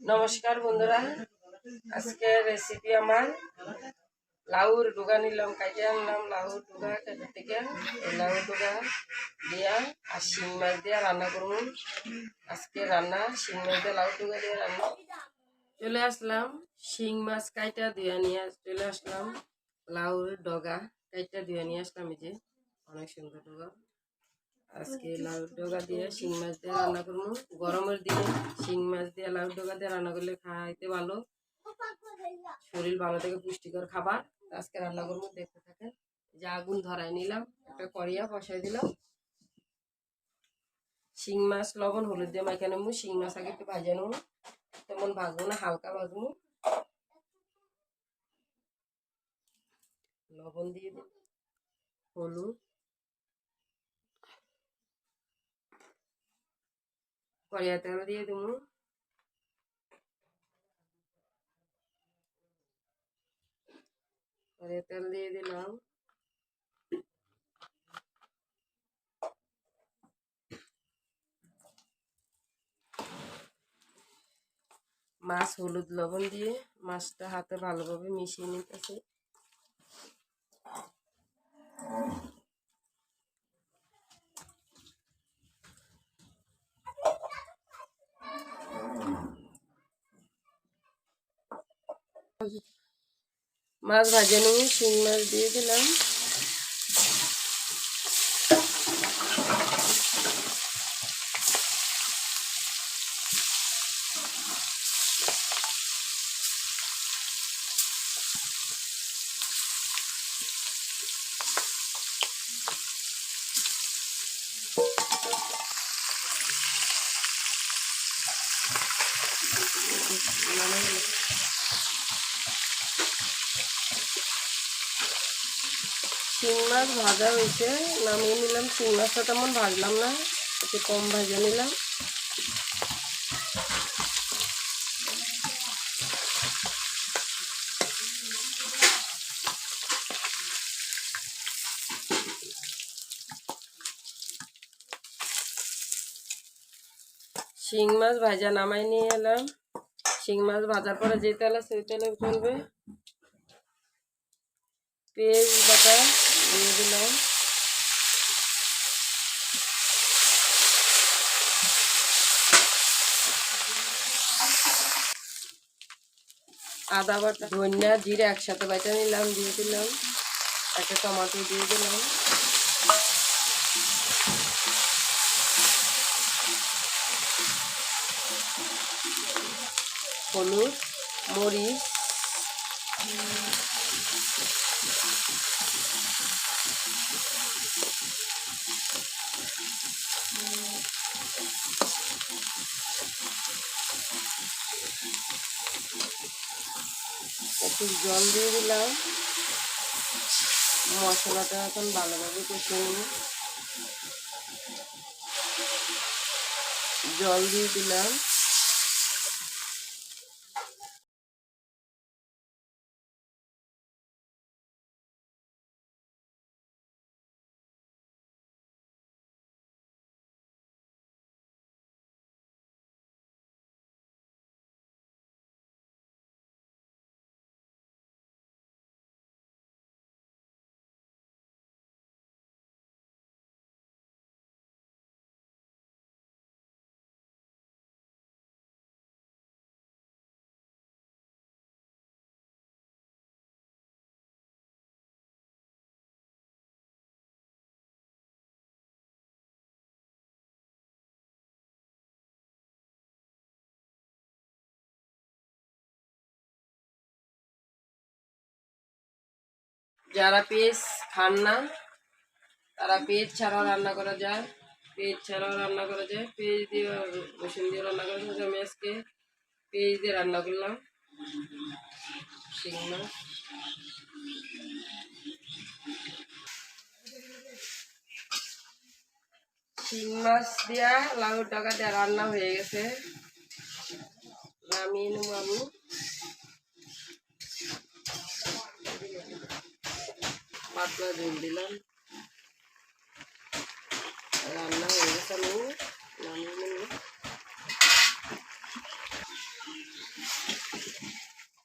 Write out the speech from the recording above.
নমস্কার বন্ধুরা। আজকে রেসিপি আমার লাউর ডুগা নিলাম। কাটে আনলাম লাউর ডুগা কেটে থেকে লাউর ডুগা দিয়া আর শিং মাছ দিয়ে রান্না করুন আজকে রান্না, শিং মাছ দিয়ে লাউর ডুগা দিয়ে রান্না। চলে আসলাম, শিং মাছ কাইটা দিয়ে নিয়ে চলে আসলাম। লাউর ডগা কাইটা দিয়ে নিয়ে আসলাম যে। অনেক সুন্দর ডগা। আজকে লাউ ডগা দিয়ে শিং মাছ দিয়ে রান্না করব। গরমের দিনে শিং মাছ দিয়ে লাউ ডগা দিয়ে রান্না করলে খাইতে ভালো। শরীর ভালো থেকে পুষ্টিকর খাবার। আজকে রান্না করব, দেখতে থাকেন। যে আগুন ধরাই নিলাম, একটা কড়িয়া বসাই দিলাম। শিং মাছ লবণ, হলুদ দিয়ে মাইকে নেব। শিং মাছ আগে একটু ভাজে নেব। তেমন ভাজবো না, হালকা ভাজবো। লবণ দিয়ে দিই, হলুদ। কড়িয়া তেল দিয়ে দেবো। কড়িয়া তেল দিয়ে দিলাম। মাছ হলুদ লবণ দিয়ে মাছটা হাতে ভালোভাবে মিশিয়ে নিতেছি। মাছ ভাজে নিয়ে শিং মাছ দিয়ে দিলাম শিং মাছ ভাজা হয়েছে। নামিয়ে নিলাম, শিং মাছটা তেমন ভাজলাম না, একটু কম ভাজে নিলাম। শিং মাছ ভাজা নামাই নিয়ে এলাম। শিং মাছ ভাজার পরে যে তেল আছে ওই তেলে চলবে। পেঁয়াজ, বাটা দিয়ে দিলাম। আদা বাটা, ধনিয়া, জিরে একসাথে বাটা নিলাম, দিয়ে দিলাম। একটা টমাটো দিয়ে দিলাম। হলুদ মরিচ একটু জল দিয়ে দিলাম। মশলাটা এখন ভালোভাবে কষিয়ে নিই জল দিয়ে দিলাম। যারা পেঁয়াজ খান না, তারা পেঁয়াজ ছাড়াও রান্না করা যায়। পেঁয়াজ ছাড়াও রান্না করা যায়। পেঁয়াজ দিয়ে রসুন দিয়ে রান্না করা যায়। আমি আজকে পেঁয়াজ দিয়ে রান্না করলাম। শিং মাছ শিং মাছ দিয়া লাউ ডাকা দেওয়া রান্না হয়ে গেছে। নামিয়ে নেব আমি। পাতলা ঝোল দিলাম।